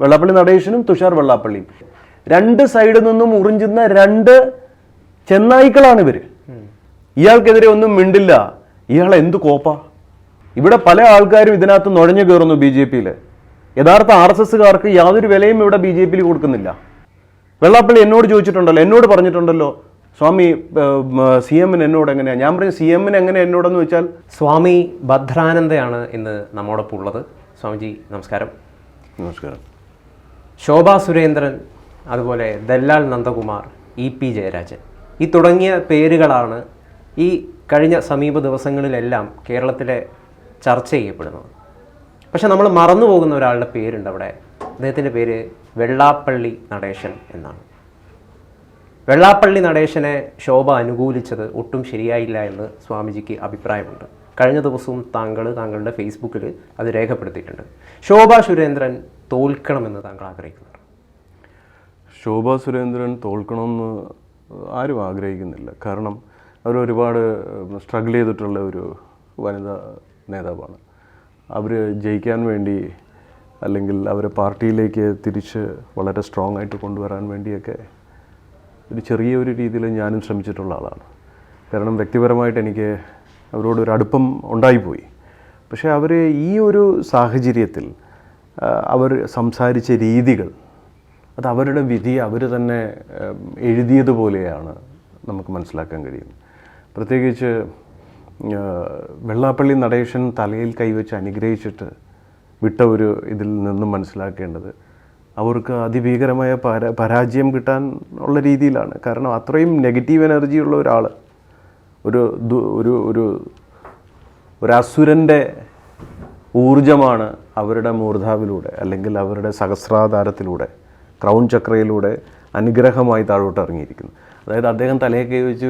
വെള്ളാപ്പള്ളി നടേശനും തുഷാർ വെള്ളാപ്പള്ളിയും. രണ്ട് സൈഡിൽ നിന്നും ഉറിഞ്ചുന്ന രണ്ട് ചെന്നായ്ക്കളാണ് ഇവർ. ഇയാൾക്കെതിരെ ഒന്നും മിണ്ടില്ല. ഇയാൾ എന്ത് കോപ്പ? ഇവിടെ പല ആൾക്കാരും ഇതിനകത്ത് നുഴഞ്ഞു കയറുന്നു ബി ജെ പിയിൽ യഥാർത്ഥ ആർ എസ് എസ്സുകാർക്ക് യാതൊരു വിലയും ഇവിടെ ബി ജെ പിയിൽ കൊടുക്കുന്നില്ല. വെള്ളാപ്പള്ളി എന്നോട് ചോദിച്ചിട്ടുണ്ടല്ലോ എന്നോട് പറഞ്ഞിട്ടുണ്ടല്ലോ സ്വാമി സി എമ്മിന് എന്നോട് എങ്ങനെയാണ് ഞാൻ പറഞ്ഞു സി എമ്മിന് എങ്ങനെ എന്നോടെന്ന് വെച്ചാൽ സ്വാമി ഭദ്രാനന്ദയാണ് ഇന്ന് നമ്മോടൊപ്പം ഉള്ളത്. സ്വാമിജി നമസ്കാരം. നമസ്കാരം. ശോഭാ സുരേന്ദ്രൻ അതുപോലെ ദല്ലാൽ നന്ദകുമാർ ഇ പി ജയരാജൻ. ഈ തുടങ്ങിയ പേരുകളാണ് ഈ കഴിഞ്ഞ സമീപ ദിവസങ്ങളിലെല്ലാം കേരളത്തിലെ ചർച്ച ചെയ്യപ്പെടുന്നത്. പക്ഷെ നമ്മൾ മറന്നു പോകുന്ന ഒരാളുടെ പേരുണ്ട് അവിടെ. അദ്ദേഹത്തിന്റെ പേര് വെള്ളാപ്പള്ളി നടേശൻ എന്നാണ്. വെള്ളാപ്പള്ളി നടേശനെ ശോഭ അനുകൂലിച്ചത് ഒട്ടും ശരിയായില്ല എന്ന് സ്വാമിജിക്ക് അഭിപ്രായമുണ്ട്. കഴിഞ്ഞ ദിവസവും താങ്കൾ താങ്കളുടെ ഫേസ്ബുക്കിൽ അത് രേഖപ്പെടുത്തിയിട്ടുണ്ട്. ശോഭ സുരേന്ദ്രൻ തോൽക്കണമെന്ന് താങ്കൾ ആഗ്രഹിക്കുന്നു. ശോഭ സുരേന്ദ്രൻ തോൽക്കണമെന്ന് ആരും ആഗ്രഹിക്കുന്നില്ല. കാരണം അവർ ഒരുപാട് സ്ട്രഗിൾ ചെയ്തിട്ടുള്ള ഒരു വനിതാ നേതാവാണ്. അവർ ജയിക്കാൻ വേണ്ടി അല്ലെങ്കിൽ അവരെ പാർട്ടിയിലേക്ക് തിരിച്ച് വളരെ സ്ട്രോങ് ആയിട്ട് കൊണ്ടുവരാൻ വേണ്ടിയൊക്കെ ഒരു ചെറിയൊരു രീതിയിൽ ഞാനും ശ്രമിച്ചിട്ടുള്ള ആളാണ്. കാരണം വ്യക്തിപരമായിട്ട് എനിക്ക് അവരോട് ഒരു അടുപ്പം ഉണ്ടായിപ്പോയി. പക്ഷേ അവർ ഈ ഒരു സാഹചര്യത്തിൽ അവർ സംസാരിച്ച രീതികൾ അത് അവരുടെ വിധി അവർ തന്നെ എഴുതിയതുപോലെയാണ് നമുക്ക് മനസ്സിലാക്കാൻ കഴിയും പ്രത്യേകിച്ച് വെള്ളാപ്പള്ളി നടേശൻ തലയിൽ കൈവച്ച് അനുഗ്രഹിച്ചിട്ട് വിട്ട ഒരു ഇതിൽ നിന്നും മനസ്സിലാക്കേണ്ടത് അവർക്ക് അതിഭീകരമായ പരാ പരാജയം കിട്ടാൻ ഉള്ള രീതിയിലാണ്. കാരണം അത്രയും നെഗറ്റീവ് എനർജിയുള്ള ഒരാൾ ഒരു ഒരു ഒരു ഒരു അസുരന്റെ ഊർജമാണ് അവരുടെ മൂർധാവിലൂടെ അല്ലെങ്കിൽ അവരുടെ സഹസ്രാധാരത്തിലൂടെ ക്രൗൺ ചക്രയിലൂടെ അനുഗ്രഹമായി താഴോട്ട് ഇറങ്ങിയിരിക്കുന്നു. അതായത് അദ്ദേഹം തലയെ കൈ വെച്ച്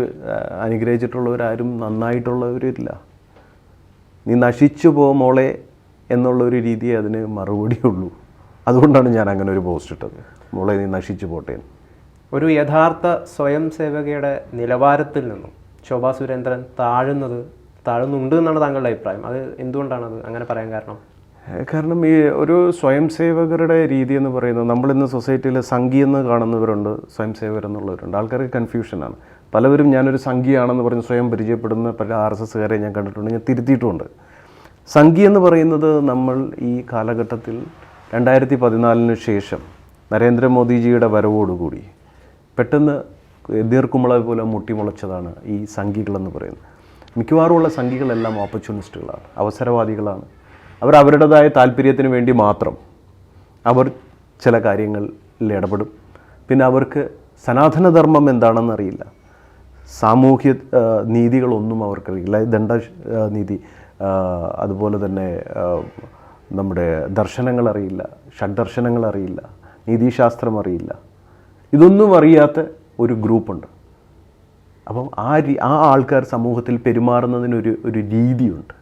അനുഗ്രഹിച്ചിട്ടുള്ളവരാരും നന്നായിട്ടുള്ളവരില്ല. നീ നശിച്ചു പോ മോളെ എന്നുള്ളൊരു രീതി അതിന് മറുപടിയുള്ളൂ അതുകൊണ്ടാണ് ഞാൻ അങ്ങനെ ഒരു പോസ്റ്റ് ഇട്ടത്. മോളെ നീ നശിച്ചു പോട്ടേന്ന്. ഒരു യഥാർത്ഥ സ്വയം സേവകയുടെ നിലവാരത്തിൽ നിന്നും ശോഭാ സുരേന്ദ്രൻ താഴുന്നത് താഴുന്നുണ്ട് എന്നാണ് താങ്കളുടെ അഭിപ്രായം. അത് എന്തുകൊണ്ടാണ് അത് അങ്ങനെ പറയാൻ കാരണം? കാരണം ഈ ഒരു സ്വയം സേവകരുടെ രീതി എന്ന് പറയുന്നത് നമ്മളിന്ന് സൊസൈറ്റിയിൽ സംഘി എന്ന് കാണുന്നവരുണ്ട് സ്വയം സേവകരെന്നുള്ളവരുണ്ട് ആൾക്കാർക്ക് കൺഫ്യൂഷനാണ് പലവരും ഞാനൊരു സംഘിയാണെന്ന് പറഞ്ഞ് സ്വയം പരിചയപ്പെടുന്ന പല ആർ എസ് എസ്സുകാരെ ഞാൻ കണ്ടിട്ടുണ്ട് ഞാൻ തിരുത്തിയിട്ടുമുണ്ട് സംഘി എന്ന് പറയുന്നത് നമ്മൾ ഈ കാലഘട്ടത്തിൽ രണ്ടായിരത്തി പതിനാലിന് ശേഷം നരേന്ദ്രമോദിജിയുടെ വരവോടുകൂടി പെട്ടെന്ന് നീർക്കുമ്പള പോലെ മുട്ടിമുളച്ചതാണ് ഈ സംഘികളെന്ന് പറയുന്നത്. മിക്കവാറുമുള്ള സംഘികളെല്ലാം ഓപ്പർച്യൂണിസ്റ്റുകളാണ് അവസരവാദികളാണ്. അവർ അവരുടേതായ താല്പര്യത്തിന് വേണ്ടി മാത്രം അവർ ചില കാര്യങ്ങളിൽ ഇടപെടും. പിന്നെ അവർക്ക് സനാതനധർമ്മം എന്താണെന്ന് അറിയില്ല സാമൂഹ്യ നീതികളൊന്നും അവർക്കറിയില്ല. ദണ്ഡ നീതി അതുപോലെ തന്നെ നമ്മുടെ ദർശനങ്ങൾ അറിയില്ല ഷഡ്ദർശനങ്ങൾ അറിയില്ല നീതിശാസ്ത്രം അറിയില്ല ഇതൊന്നും അറിയാത്ത ഒരു ഗ്രൂപ്പുണ്ട്. അപ്പം ആ ആ ആൾക്കാർ സമൂഹത്തിൽ പെരുമാറുന്നതിനൊരു ഒരു രീതിയുണ്ട്.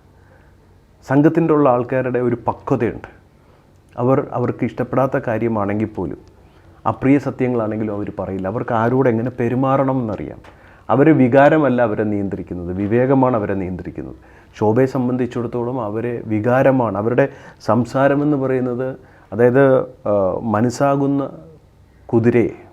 സംഘത്തിന്റെ ഉള്ള ആൾക്കാരുടെ ഒരു പക്വതയുണ്ട്. അവർ അവർക്ക് ഇഷ്ടപ്പെടാത്ത കാര്യമാണെങ്കിൽ പോലും അപ്രിയ സത്യങ്ങളാണെങ്കിലും അവർ പറയില്ല. അവർക്ക് ആരോട് എങ്ങനെ പെരുമാറണം എന്നറിയാം. അവരെ വികാരമല്ല അവരെ നിയന്ത്രിക്കുന്നത്. വിവേകമാണ് അവരെ നിയന്ത്രിക്കുന്നത്. ശോഭയെ സംബന്ധിച്ചിടത്തോളം അവരെ വികാരമാണ്. അവരുടെ സംസാരമെന്ന് പറയുന്നത് അതായത് മനസ്സാകുന്ന കുതിരയെ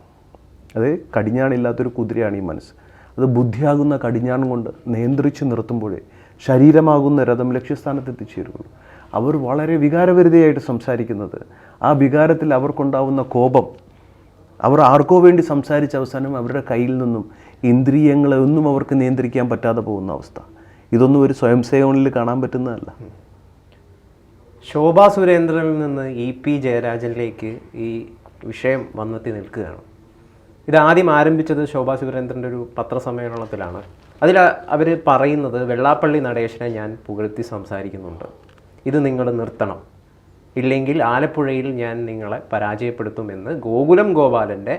അത് കടിഞ്ഞാണില്ലാത്തൊരു കുതിരയാണ് ഈ മനസ്സ്. അത് ബുദ്ധിയാകുന്ന കടിഞ്ഞാൺ കൊണ്ട് നിയന്ത്രിച്ച് നിർത്തുമ്പോഴേ ശരീരമാകുന്ന രഥം ലക്ഷ്യസ്ഥാനത്ത് എത്തിച്ചേരുള്ളൂ അവർ വളരെ വികാരവരുതയായിട്ട് സംസാരിക്കുന്നത് ആ വികാരത്തിൽ അവർക്കുണ്ടാവുന്ന കോപം അവർ ആർക്കോ വേണ്ടി സംസാരിച്ച അവസാനം അവരുടെ കയ്യിൽ നിന്നും ഇന്ദ്രിയങ്ങളെ ഒന്നും അവർക്ക് നിയന്ത്രിക്കാൻ പറ്റാതെ പോകുന്ന അവസ്ഥ. ഇതൊന്നും ഒരു സ്വയം സേവനിൽ കാണാൻ പറ്റുന്നതല്ല. ശോഭാ സുരേന്ദ്രനിൽ നിന്ന് ഇ പി ജയരാജനിലേക്ക് ഈ വിഷയം വന്നെത്തി നിൽക്കുകയാണ്. ഇത് ആദ്യം ആരംഭിച്ചത് ശോഭാ സുരേന്ദ്രന്റെ ഒരു പത്രസമ്മേളനത്തിലാണ്. അതിൽ അവർ പറയുന്നത് വെള്ളാപ്പള്ളി നടേശനെ ഞാൻ പുകഴ്ത്തി സംസാരിക്കുന്നുണ്ട്. ഇത് നിങ്ങൾ നിർത്തണം. ഇല്ലെങ്കിൽ ആലപ്പുഴയിൽ ഞാൻ നിങ്ങളെ പരാജയപ്പെടുത്തുമെന്ന് ഗോകുലം ഗോപാലന്റെ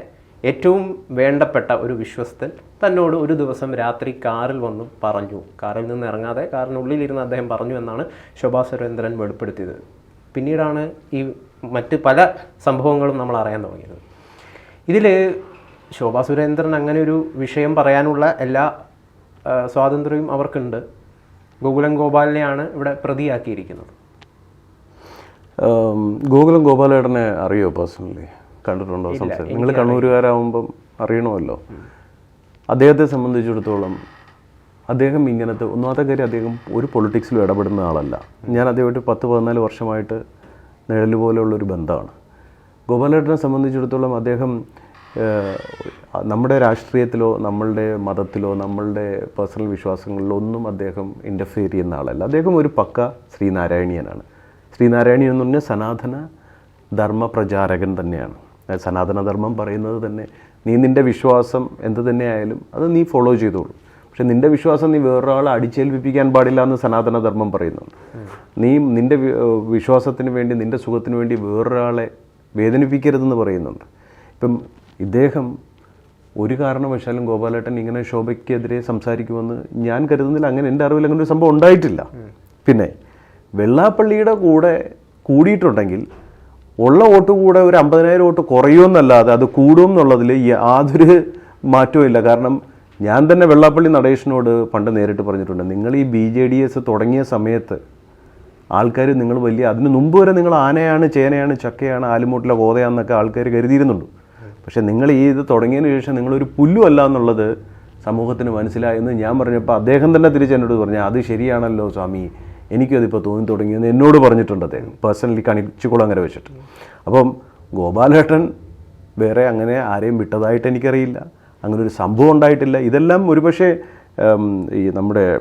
ഏറ്റവും വേണ്ടപ്പെട്ട ഒരു വിശ്വസ്തൻ തന്നോട് ഒരു ദിവസം രാത്രി കാറിൽ വന്ന് പറഞ്ഞു. കാറിൽ നിന്ന് ഇറങ്ങാതെ കാറിനുള്ളിലിരുന്ന് അദ്ദേഹം പറഞ്ഞു എന്നാണ് ശോഭാ സുരേന്ദ്രൻ വെളിപ്പെടുത്തിയത്. പിന്നീടാണ് ഈ മറ്റ് പല സംഭവങ്ങളും നമ്മൾ അറിയാൻ തുടങ്ങിയത്. ഇതിൽ ശോഭാ സുരേന്ദ്രൻ അങ്ങനെ ഒരു വിഷയം പറയാനുള്ള എല്ലാ സ്വാതന്ത്ര്യവും അവർക്കുണ്ട്. ഗോകുലം ഗോപാലിനെയാണ് ഇവിടെ പ്രതിയാക്കിയിരിക്കുന്നത്. ഗോകുലം ഗോപാലേട്ടനെ അറിയോ പേഴ്സണലി കണ്ടിട്ടുണ്ടോ സംസാരം നിങ്ങൾ കണ്ണൂരുകാരാകുമ്പം അറിയണമല്ലോ. അദ്ദേഹത്തെ സംബന്ധിച്ചിടത്തോളം അദ്ദേഹം ഇങ്ങനത്തെ ഒന്നാമത്തെ കാര്യം അദ്ദേഹം ഒരു പൊളിറ്റിക്സിലും ഇടപെടുന്ന ആളല്ല. ഞാൻ അദ്ദേഹമായിട്ട് പത്ത് പതിനാല് വർഷമായിട്ട് നിഴൽ പോലെയുള്ളൊരു ബന്ധമാണ്. ഗോപാലേട്ടനെ സംബന്ധിച്ചിടത്തോളം അദ്ദേഹം നമ്മുടെ രാഷ്ട്രീയത്തിലോ നമ്മളുടെ മതത്തിലോ നമ്മളുടെ പേഴ്സണൽ വിശ്വാസങ്ങളിലോ ഒന്നും അദ്ദേഹം ഇന്റർഫിയർ ചെയ്യുന്ന ആളല്ല. അദ്ദേഹം ഒരു പക്ക ശ്രീനാരായണീയനാണ്. ശ്രീനാരായണീയൻ എന്ന് പറഞ്ഞാൽ സനാതന ധർമ്മ പ്രചാരകൻ തന്നെയാണ്. സനാതനധർമ്മം സനാതന ധർമ്മം പറയുന്നത് തന്നെ നീ നിന്റെ വിശ്വാസം എന്ത് തന്നെയായാലും അത് നീ ഫോളോ ചെയ്തോളൂ. പക്ഷെ നിന്റെ വിശ്വാസം നീ വേറൊരാളെ അടിച്ചേൽപ്പിക്കാൻ പാടില്ല എന്ന് സനാതനധർമ്മം പറയുന്നുണ്ട്. നീ നിന്റെ വിശ്വാസത്തിന് വേണ്ടി നിന്റെ സുഖത്തിന് വേണ്ടി വേറൊരാളെ വേദനിപ്പിക്കരുതെന്ന് പറയുന്നുണ്ട്. ഇപ്പം ഇദ്ദേഹം ഒരു കാരണവശാലും ഗോപാലേട്ടൻ ഇങ്ങനെ ശോഭയ്ക്കെതിരെ സംസാരിക്കുമെന്ന് ഞാൻ കരുതുന്നില്ല. അങ്ങനെ എന്റെ അറിവിൽ അങ്ങനെ ഒരു സംഭവം ഉണ്ടായിട്ടില്ല. പിന്നെ വെള്ളാപ്പള്ളിയുടെ കൂടെ കൂടിയിട്ടുണ്ടെങ്കിൽ ഉള്ള വോട്ട് കൂടെ ഒരു അമ്പതിനായിരം വോട്ട് കുറയുമെന്നല്ലാതെ അത് കൂടും എന്നുള്ളതിൽ യാതൊരു മാറ്റവും ഇല്ല കാരണം ഞാൻ തന്നെ വെള്ളാപ്പള്ളി നടേശനോട് പണ്ട് നേരിട്ട് പറഞ്ഞിട്ടുണ്ട്. നിങ്ങൾ ഈ ബി ജെ ഡി എസ് തുടങ്ങിയ സമയത്ത് ആൾക്കാർ നിങ്ങൾ വലിയ അതിന് മുമ്പ് വരെ നിങ്ങൾ ആനയാണ് ചേനയാണ് ചക്കയാണ് ആലുമൂട്ടിലെ കോതയാന്നൊക്കെ ആൾക്കാർ കരുതിയിരുന്നുള്ളൂ. പക്ഷെ നിങ്ങൾ ഈ ഇത് തുടങ്ങിയതിന് ശേഷം നിങ്ങളൊരു പുല്ലുമല്ല എന്നുള്ളത് സമൂഹത്തിന് മനസ്സിലായെന്ന് ഞാൻ പറഞ്ഞപ്പോൾ അദ്ദേഹം തന്നെ തിരിച്ച് എന്നോട് പറഞ്ഞു അത് ശരിയാണല്ലോ സ്വാമി. എനിക്കതിപ്പോൾ തോന്നി തുടങ്ങിയെന്ന് എന്നോട് പറഞ്ഞിട്ടുണ്ട് അദ്ദേഹം. പേഴ്സണലി കണിച്ചുകുളങ്ങര വെച്ചിട്ട്. അപ്പം ഗോപാലേട്ടൻ വേറെ അങ്ങനെ ആരെയും വിട്ടതായിട്ട് എനിക്കറിയില്ല. അങ്ങനെ ഒരു സംഭവം ഉണ്ടായിട്ടില്ല. ഇതെല്ലാം ഒരുപക്ഷെ ഈ നമ്മുടെ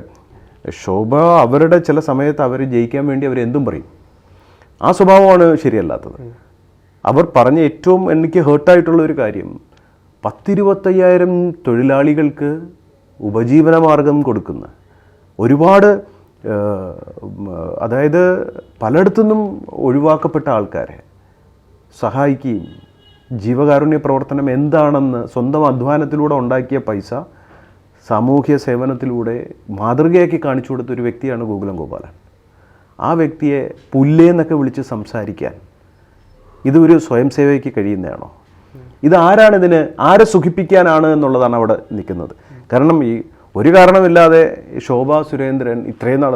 ശോഭ അവരുടെ ചില സമയത്ത് അവർ ജയിക്കാൻ വേണ്ടി അവർ എന്തും പറയും. ആ സ്വഭാവമാണ് ശരിയല്ലാത്തത്. അവർ പറഞ്ഞ ഏറ്റവും എനിക്ക് ഹേർട്ടായിട്ടുള്ള ഒരു കാര്യം പത്തിരുപത്തയ്യായിരം തൊഴിലാളികൾക്ക് ഉപജീവന മാർഗം കൊടുക്കുന്ന ഒരുപാട് അതായത് പലയിടത്തുനിന്നും ഒഴിവാക്കപ്പെട്ട ആൾക്കാരെ സഹായിക്കുകയും ജീവകാരുണ്യ പ്രവർത്തനം എന്താണെന്ന് സ്വന്തം അധ്വാനത്തിലൂടെ ഉണ്ടാക്കിയ പൈസ സാമൂഹ്യ സേവനത്തിലൂടെ മാതൃകയാക്കി കാണിച്ചു കൊടുത്ത ഒരു വ്യക്തിയാണ് ഗോകുലം ഗോപാലൻ. ആ വ്യക്തിയെ പുല്ലേന്നൊക്കെ വിളിച്ച് സംസാരിക്കാൻ ഇത് ഒരു സ്വയം സേവയ്ക്ക് കഴിയുന്നതാണോ? ഇത് ആരാണ് ഇതിന് ആരെ സുഖിപ്പിക്കാനാണ് എന്നുള്ളതാണ് അവിടെ നിൽക്കുന്നത്. കാരണം ഈ ഒരു കാരണമില്ലാതെ ശോഭ സുരേന്ദ്രൻ ഇത്രയും നാൾ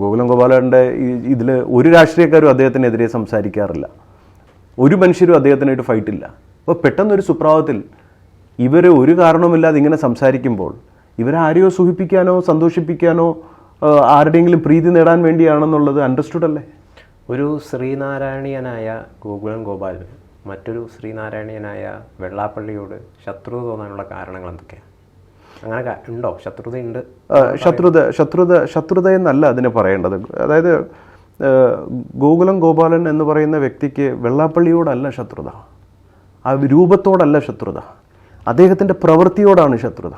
ഗോകുലം ഗോപാലന്റെ ഇതിൽ ഒരു രാഷ്ട്രീയക്കാരും അദ്ദേഹത്തിനെതിരെ സംസാരിക്കാറില്ല. ഒരു മനുഷ്യരും അദ്ദേഹത്തിനായിട്ട് ഫൈറ്റില്ല. അപ്പോൾ പെട്ടെന്നൊരു സുപ്രഭാവത്തിൽ ഇവർ ഒരു കാരണവുമില്ലാതെ ഇങ്ങനെ സംസാരിക്കുമ്പോൾ ഇവരെ ആരെയോ സുഖിപ്പിക്കാനോ സന്തോഷിപ്പിക്കാനോ ആരുടെയെങ്കിലും പ്രീതി നേടാൻ വേണ്ടിയാണെന്നുള്ളത് അണ്ടർസ്റ്റുഡ് അല്ലേ? ഒരു ശ്രീനാരായണീയനായ ഗോകുലൻ ഗോപാൽ മറ്റൊരു ശ്രീനാരായണീയനായ വെള്ളാപ്പള്ളിയോട് ശത്രുത തോന്നാനുള്ള കാരണങ്ങൾ എന്തൊക്കെയാണ്? അങ്ങനെ ഉണ്ടോ? ശത്രുത ഉണ്ട് ആ, ശത്രുത ശത്രുത ശത്രുത എന്നല്ല അതിന് പറയേണ്ടത്. അതായത് ഗോകുലം ഗോപാലൻ എന്ന് പറയുന്ന വ്യക്തിക്ക് വെള്ളാപ്പള്ളിയോടല്ല ശത്രുത. ആ രൂപത്തോടല്ല ശത്രുത. അദ്ദേഹത്തിന്റെ പ്രവൃത്തിയോടാണ് ശത്രുത.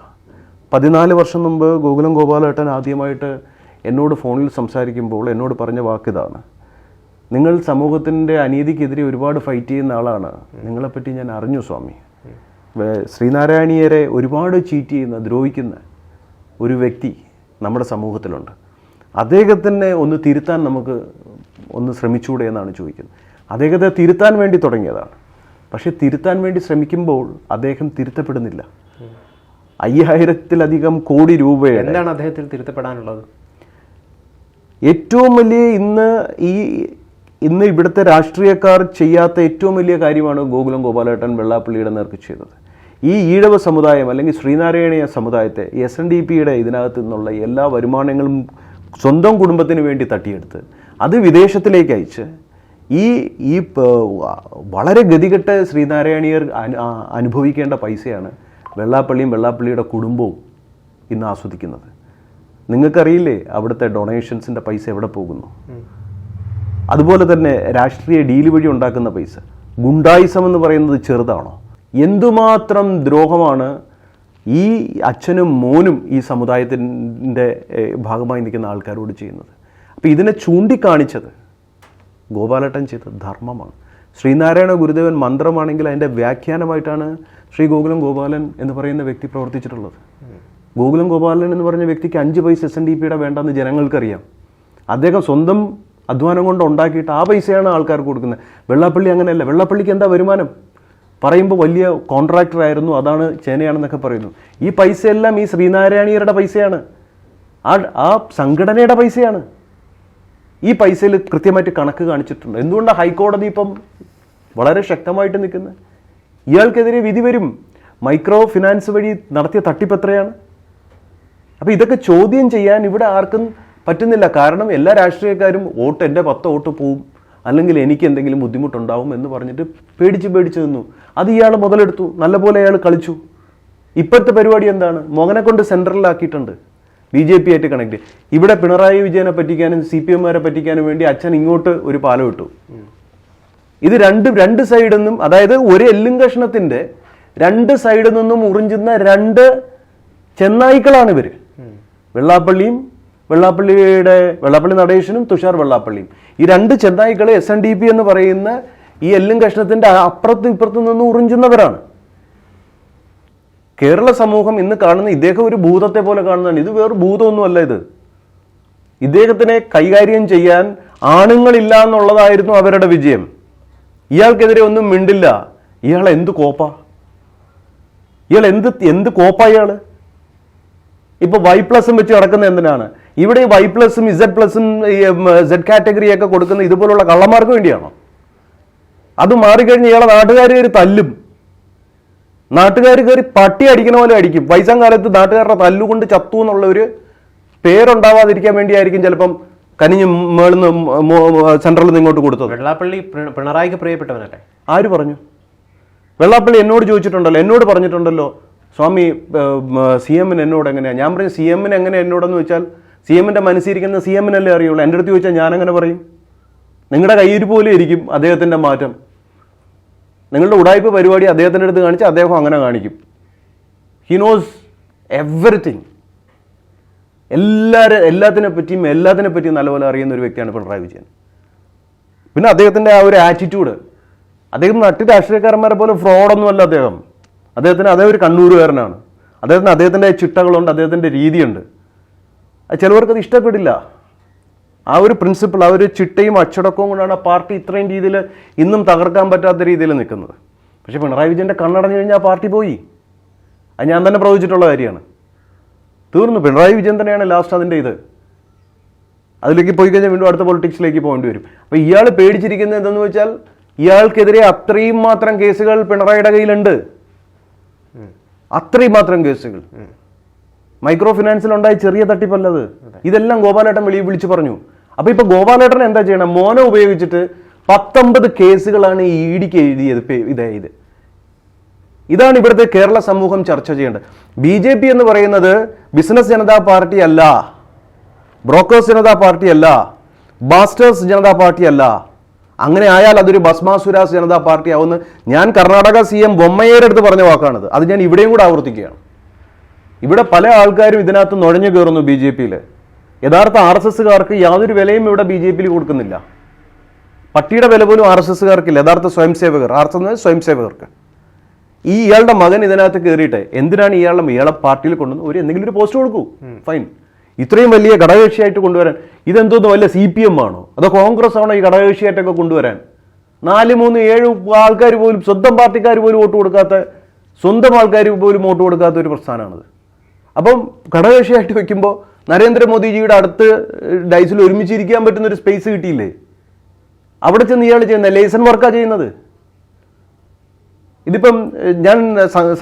പതിനാല് വർഷം മുമ്പ് ഗോകുലം ഗോപാലേട്ടൻ ആദ്യമായിട്ട് എന്നോട് ഫോണിൽ സംസാരിക്കുമ്പോൾ എന്നോട് പറഞ്ഞ വാക്കിതാണ്. നിങ്ങൾ സമൂഹത്തിന്റെ അനീതിക്കെതിരെ ഒരുപാട് ഫൈറ്റ് ചെയ്യുന്ന ആളാണ്. നിങ്ങളെപ്പറ്റി ഞാൻ അറിഞ്ഞു സ്വാമി. ശ്രീനാരായണീയരെ ഒരുപാട് ചീറ്റ് ചെയ്യുന്ന ദ്രോഹിക്കുന്ന ഒരു വ്യക്തി നമ്മുടെ സമൂഹത്തിലുണ്ട്. അദ്ദേഹത്തിനെ ഒന്ന് തിരുത്താൻ നമുക്ക് ഒന്ന് ശ്രമിച്ചുകൂടെ എന്നാണ് ചോദിക്കുന്നത്. അദ്ദേഹത്തെ തിരുത്താൻ വേണ്ടി തുടങ്ങിയതാണ്. പക്ഷേ തിരുത്താൻ വേണ്ടി ശ്രമിക്കുമ്പോൾ അദ്ദേഹം തിരുത്തപ്പെടുന്നില്ല. അയ്യായിരത്തിലധികം കോടി രൂപയാണ് എന്താണ് അദ്ദേഹത്തിൽ തിരുത്തപ്പെടാനുള്ളത്? ഏറ്റവും വലിയ ഇന്ന് ഈ ഇന്ന് ഇവിടുത്തെ രാഷ്ട്രീയക്കാർ ചെയ്യാത്ത ഏറ്റവും വലിയ കാര്യമാണ് ഗോകുലം ഗോപാലേട്ടൻ വെള്ളാപ്പള്ളിയുടെ നേർക്ക് ചെയ്തത്. ഈ ഈഴവ സമുദായം അല്ലെങ്കിൽ ശ്രീനാരായണീയ സമുദായത്തെ എസ് എൻ ഡി പിയുടെ ഇതിനകത്ത് നിന്നുള്ള എല്ലാ വരുമാനങ്ങളും സ്വന്തം കുടുംബത്തിന് വേണ്ടി തട്ടിയെടുത്ത് അത് വിദേശത്തിലേക്ക് അയച്ച് ഈ ഈ വളരെ ഗതികെട്ട ശ്രീനാരായണീയർ അനുഭവിക്കേണ്ട പൈസയാണ് വെള്ളാപ്പള്ളിയും വെള്ളാപ്പള്ളിയുടെ കുടുംബവും ഇന്ന് ആസ്വദിക്കുന്നത്. നിങ്ങൾക്കറിയില്ലേ അവിടുത്തെ ഡൊണേഷൻസിന്റെ പൈസ എവിടെ പോകുന്നു? അതുപോലെ തന്നെ രാഷ്ട്രീയ ഡീൽ വഴി ഉണ്ടാക്കുന്ന പൈസ. ഗുണ്ടായിസം എന്ന് പറയുന്നത് ചെറുതാണോ? എന്തുമാത്രം ദ്രോഹമാണ് ഈ അച്ഛനും മോനും ഈ സമുദായത്തിന്റെ ഭാഗമായി നിൽക്കുന്ന ആൾക്കാരോട് ചെയ്യുന്നത്? അപ്പോൾ ഇതിനെ ചൂണ്ടിക്കാണിച്ചത് ഗോപാലട്ടൻ ചെയ്ത ധർമ്മമാണ്. ശ്രീനാരായണ ഗുരുദേവൻ മന്ത്രമാണെങ്കിൽ അതിന്റെ വ്യാഖ്യാനമായിട്ടാണ് ശ്രീ ഗോകുലം ഗോപാലൻ എന്ന് പറയുന്ന വ്യക്തി പ്രവർത്തിച്ചിട്ടുള്ളത്. ഗോകുലം ഗോപാലൻ എന്ന് പറഞ്ഞ വ്യക്തിക്ക് അഞ്ച് പൈസ എസ് എൻ ഡി പിയുടെ വേണ്ടെന്ന് ജനങ്ങൾക്കറിയാം. അദ്ദേഹം സ്വന്തം അധ്വാനം കൊണ്ട് ഉണ്ടാക്കിയിട്ട് ആ പൈസയാണ് ആൾക്കാർക്ക് കൊടുക്കുന്നത്. വെള്ളാപ്പള്ളി അങ്ങനെയല്ല. വെള്ളാപ്പള്ളിക്ക് എന്താ വരുമാനം? പറയുമ്പോൾ വലിയ കോൺട്രാക്ടർ ആയിരുന്നു. അതാണ് ചേനയാണെന്നൊക്കെ പറയുന്നു. ഈ പൈസയെല്ലാം ഈ ശ്രീനാരായണീയരുടെ പൈസയാണ്. ആ ആ സംഘടനയുടെ പൈസയാണ്. ഈ പൈസയിൽ കൃത്യമായിട്ട് കണക്ക് കാണിച്ചിട്ടുണ്ട്. എന്തുകൊണ്ടാണ് ഹൈക്കോടതി ഇപ്പം വളരെ ശക്തമായിട്ട് നിൽക്കുന്നത്? ഇയാൾക്കെതിരെ വിധി വരും. മൈക്രോ ഫിനാൻസ് വഴി നടത്തിയ തട്ടിപ്പ് എത്രയാണ്? അപ്പോൾ ഇതൊക്കെ ചോദ്യം ചെയ്യാൻ ഇവിടെ ആർക്കും പറ്റുന്നില്ല. കാരണം എല്ലാ രാഷ്ട്രീയക്കാരും വോട്ട് എന്റെ പത്ത് വോട്ട് പോവും. അല്ലെങ്കിൽ എനിക്ക് എന്തെങ്കിലും ബുദ്ധിമുട്ടുണ്ടാവും എന്ന് പറഞ്ഞിട്ട് പേടിച്ച് പേടിച്ച് നിന്നു. അത് ഇയാൾ മുതലെടുത്തു. നല്ലപോലെ അയാൾ കളിച്ചു. ഇപ്പോഴത്തെ പരിപാടി എന്താണ്? മോഹനെ കൊണ്ട് സെൻട്രലിലാക്കിയിട്ടുണ്ട്. ബി ജെ പി ആയിട്ട് കണക്ട് ഇവിടെ പിണറായി വിജയനെ പറ്റിക്കാനും സി പി എമ്മാരെ പറ്റിക്കാനും വേണ്ടി അച്ഛൻ ഇങ്ങോട്ട് ഒരു പാലം ഇട്ടു. ഇത് രണ്ട് രണ്ട് സൈഡിൽ നിന്നും അതായത് ഒരു എല്ലും കഷ്ണത്തിന്റെ രണ്ട് സൈഡിൽ നിന്നും ഉറിഞ്ചുന്ന രണ്ട് ചെന്നായ്ക്കളാണ് ഇവർ. വെള്ളാപ്പള്ളിയും വെള്ളാപ്പള്ളിയുടെ വെള്ളാപ്പള്ളി നടേശനും തുഷാർ വെള്ളാപ്പള്ളിയും. ഈ രണ്ട് ചെന്നായ്ക്കളെ എസ് എൻ ഡി പി എന്ന് പറയുന്ന ഈ എല്ലും കഷ്ണത്തിന്റെ അപ്പുറത്തും ഇപ്പുറത്തും നിന്ന് ഉറിഞ്ചുന്നവരാണ്. കേരള സമൂഹം ഇന്ന് കാണുന്ന ഇദ്ദേഹം ഒരു ഭൂതത്തെ പോലെ കാണുന്നതാണ്. ഇത് വേറെ ഭൂതമൊന്നുമല്ല ഇത്. ഇദ്ദേഹത്തിനെ കൈകാര്യം ചെയ്യാൻ ആണുങ്ങളില്ല എന്നുള്ളതായിരുന്നു അവരുടെ വിജയം. ഇയാൾക്കെതിരെ ഒന്നും മിണ്ടില്ല. ഇയാൾ എന്ത് കോപ്പ? ഇയാൾ എന്ത് എന്ത് കോപ്പ ഇയാൾ? ഇപ്പൊ വൈ പ്ലസും വെച്ച് കിടക്കുന്ന എന്തിനാണ്? ഇവിടെ ഈ വൈ പ്ലസും ഇസഡ് പ്ലസും സെഡ് കാറ്റഗറി ഒക്കെ കൊടുക്കുന്ന ഇതുപോലുള്ള കള്ളന്മാർക്ക് വേണ്ടിയാണോ? അത് മാറിക്കഴിഞ്ഞ് ഇയാളെ നാട്ടുകാർ കയറി തല്ലും. നാട്ടുകാർ കയറി പട്ടി അടിക്കുന്ന പോലെ അടിക്കും. വയസ്സാം കാലത്ത് നാട്ടുകാരുടെ തല്ലുകൊണ്ട് ചത്തു എന്നുള്ള ഒരു പേരുണ്ടാവാതിരിക്കാൻ വേണ്ടിയായിരിക്കും ചിലപ്പം കനിഞ്ഞ് മേളുന്ന സെൻട്രലിൽ നിന്ന് ഇങ്ങോട്ട് കൊടുത്തത്. വെള്ളാപ്പള്ളി പിണറായിക്ക് പ്രിയപ്പെട്ടവനല്ലേ? ആര് പറഞ്ഞു? വെള്ളാപ്പള്ളി എന്നോട് ചോദിച്ചിട്ടുണ്ടല്ലോ എന്നോട് പറഞ്ഞിട്ടുണ്ടല്ലോ സ്വാമി സി എമ്മിന് എന്നോട് എങ്ങനെയാണ് ഞാൻ പറഞ്ഞു സി എമ്മിന് എങ്ങനെ എന്നോടെന്ന് വെച്ചാൽ സി എമ്മിന്റെ മനസ്സിരിക്കുന്ന സി എമ്മിനല്ലേ അറിയുള്ളൂ. എന്റെ അടുത്ത് ചോദിച്ചാൽ ഞാനങ്ങനെ പറയും. നിങ്ങളുടെ കയ്യിൽ പോലും ഇരിക്കും അദ്ദേഹത്തിന്റെ മാറ്റം. നിങ്ങളുടെ ഉടായ്പ പരിപാടി അദ്ദേഹത്തിന്റെ അടുത്ത് കാണിച്ച് അദ്ദേഹം അങ്ങനെ കാണിക്കും. ഹി നോസ് എവറിത്തിങ് എല്ലാവരും എല്ലാത്തിനെ പറ്റിയും എല്ലാത്തിനെ പറ്റിയും നല്ലപോലെ അറിയുന്ന ഒരു വ്യക്തിയാണ് പിണറായി വിജയൻ. പിന്നെ അദ്ദേഹത്തിന്റെ ആ ഒരു ആറ്റിറ്റ്യൂഡ് അദ്ദേഹം മറ്റ് രാഷ്ട്രീയക്കാരന്മാരെ പോലെ ഫ്രോഡൊന്നുമല്ല അദ്ദേഹം. അദ്ദേഹത്തിന് അതേ ഒരു കണ്ണൂരുകാരനാണ്. അദ്ദേഹത്തിന് അദ്ദേഹത്തിന്റെ ചിട്ടകളുണ്ട് അദ്ദേഹത്തിന്റെ രീതിയുണ്ട്. അത് ചിലവർക്ക് ഇഷ്ടപ്പെടില്ല. ആ ഒരു പ്രിൻസിപ്പിൾ ആ ഒരു ചിട്ടയും അച്ചടക്കവും കൊണ്ടാണ് ആ പാർട്ടി ഇത്രയും രീതിയിൽ ഇന്നും തകർക്കാൻ പറ്റാത്ത രീതിയിൽ നിൽക്കുന്നത്. പക്ഷേ പിണറായി വിജയന്റെ കണ്ണടഞ്ഞു കഴിഞ്ഞാൽ ആ പാർട്ടി പോയി. അത് ഞാൻ തന്നെ പ്രവചിച്ചിട്ടുള്ള കാര്യമാണ്. തീർന്നു പിണറായി വിജയൻ തന്നെയാണ് ലാസ്റ്റ് അതിന്റെ ഇത്. അതിലേക്ക് പോയി കഴിഞ്ഞാൽ വീണ്ടും അടുത്ത പൊളിറ്റിക്സിലേക്ക് പോകേണ്ടി വരും. അപ്പോൾ ഇയാൾ പേടിച്ചിരിക്കുന്നത് എന്തെന്ന് വെച്ചാൽ ഇയാൾക്കെതിരെ അത്രയും മാത്രം കേസുകൾ പിണറായിയുടെ കയ്യിലുണ്ട്. അത്രയും മാത്രം കേസുകൾ. മൈക്രോ ഫിനാൻസിൽ ഉണ്ടായ ചെറിയ തട്ടിപ്പല്ലത് ഇതെല്ലാം ഗോപാലേട്ടൻ വെളിയിൽ വിളിച്ചു പറഞ്ഞു. അപ്പൊ ഇപ്പൊ ഗോപാലേട്ടൻ എന്താ ചെയ്യണം? മോനെ ഉപയോഗിച്ചിട്ട് പത്തൊമ്പത് കേസുകളാണ് ഈ ഇഡിക്ക് എഴുതിയത് ഇതായത്. ഇതാണ് ഇവിടുത്തെ കേരള സമൂഹം ചർച്ച ചെയ്യേണ്ടത്. ബി ജെ പി എന്ന് പറയുന്നത് ബിസിനസ് ജനതാ പാർട്ടി അല്ല. ബ്രോക്കേഴ്സ് ജനതാ പാർട്ടി അല്ല. ബാസ്റ്റേഴ്സ് ജനതാ പാർട്ടി അല്ല. അങ്ങനെ ആയാൽ അതൊരു ഭസ്മാസുരാസ് ജനതാ പാർട്ടി ആവുമെന്ന് ഞാൻ കർണാടക സി എം ബൊമ്മയുടെ അടുത്ത് പറഞ്ഞ വാക്കാണത്. അത് ഞാൻ ഇവിടെയും കൂടെ ആവർത്തിക്കുകയാണ്. ഇവിടെ പല ആൾക്കാരും ഇതിനകത്ത് നുഴഞ്ഞു കയറുന്നു ബി ജെ പിയിൽ യഥാർത്ഥ ആർ എസ് എസ്സുകാർക്ക് യാതൊരു വിലയും ഇവിടെ ബി ജെ പിയിൽ കൊടുക്കുന്നില്ല. പട്ടിയുടെ വില പോലും ആർ എസ് എസ്സുകാർക്കില്ല. യഥാർത്ഥ സ്വയംസേവകർ ആർ എസ് എസ് സ്വയംസേവകർക്ക്. ഈ ഇയാളുടെ മകൻ ഇതിനകത്ത് കയറിയിട്ട് എന്തിനാണ് ഇയാളുടെ ഇയാളെ പാർട്ടിയിൽ കൊണ്ടുവന്ന് ഒരു എന്തെങ്കിലും ഒരു പോസ്റ്റ് കൊടുക്കൂ? ഫൈൻ. ഇത്രയും വലിയ ഘടകകക്ഷിയായിട്ട് കൊണ്ടുവരാൻ ഇതെന്തോന്ന് വല്ല സി പി എം ആണോ? അതോ കോൺഗ്രസ് ആണോ ഈ ഘടകകക്ഷിയായിട്ടൊക്കെ കൊണ്ടുവരാൻ? നാല് മൂന്ന് ഏഴ് ആൾക്കാർ പോലും സ്വന്തം പാർട്ടിക്കാർ പോലും വോട്ട് കൊടുക്കാത്ത സ്വന്തം ആൾക്കാർ പോലും വോട്ട് കൊടുക്കാത്ത ഒരു പ്രസ്ഥാനമാണത്. അപ്പം ഘടകകക്ഷിയായിട്ട് വെക്കുമ്പോൾ നരേന്ദ്രമോദിജിയുടെ അടുത്ത് ഡൈസിൽ ഒരുമിച്ചിരിക്കാൻ പറ്റുന്ന ഒരു സ്പേസ് കിട്ടിയില്ലേ? അവിടെ ചെന്ന് ഇയാൾ ചെയ്യുന്ന ലേസൺ വർക്കാണ് ചെയ്യുന്നത്? ഇതിപ്പം ഞാൻ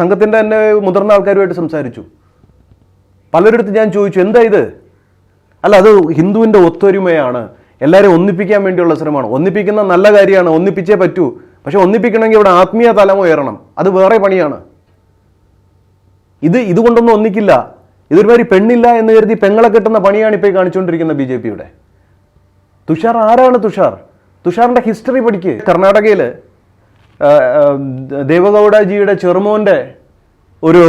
സംഘത്തിന്റെ തന്നെ മുതിർന്ന ആൾക്കാരുമായിട്ട് സംസാരിച്ചു. പലരിടത്ത് ഞാൻ ചോദിച്ചു എന്താ ഇത്? അല്ല അത് ഹിന്ദുവിന്റെ ഒത്തൊരുമയാണ്. എല്ലാവരെയും ഒന്നിപ്പിക്കാൻ വേണ്ടിയുള്ള ശ്രമമാണ്. ഒന്നിപ്പിക്കുന്ന നല്ല കാര്യമാണ് ഒന്നിപ്പിച്ചേ പറ്റൂ. പക്ഷെ ഒന്നിപ്പിക്കണമെങ്കിൽ ഇവിടെ ആത്മീയ തലം ഉയരണം. അത് വേറെ പണിയാണ്. ഇത് ഇതുകൊണ്ടൊന്നും ഒന്നിക്കില്ല. ഇതൊരുമാതിരി പെണ്ണില്ല എന്ന് കരുതി പെങ്ങളെ കിട്ടുന്ന പണിയാണ് ഇപ്പോൾ കാണിച്ചുകൊണ്ടിരിക്കുന്നത് കാണിച്ചുകൊണ്ടിരിക്കുന്ന ബി ജെ പിയുടെ. തുഷാർ ആരാണ് തുഷാർ? തുഷാറിന്റെ ഹിസ്റ്ററി പഠിക്ക്. കർണാടകയിൽ ദേവഗൗഡജിയുടെ ചെറുമോന്റെ ഒരു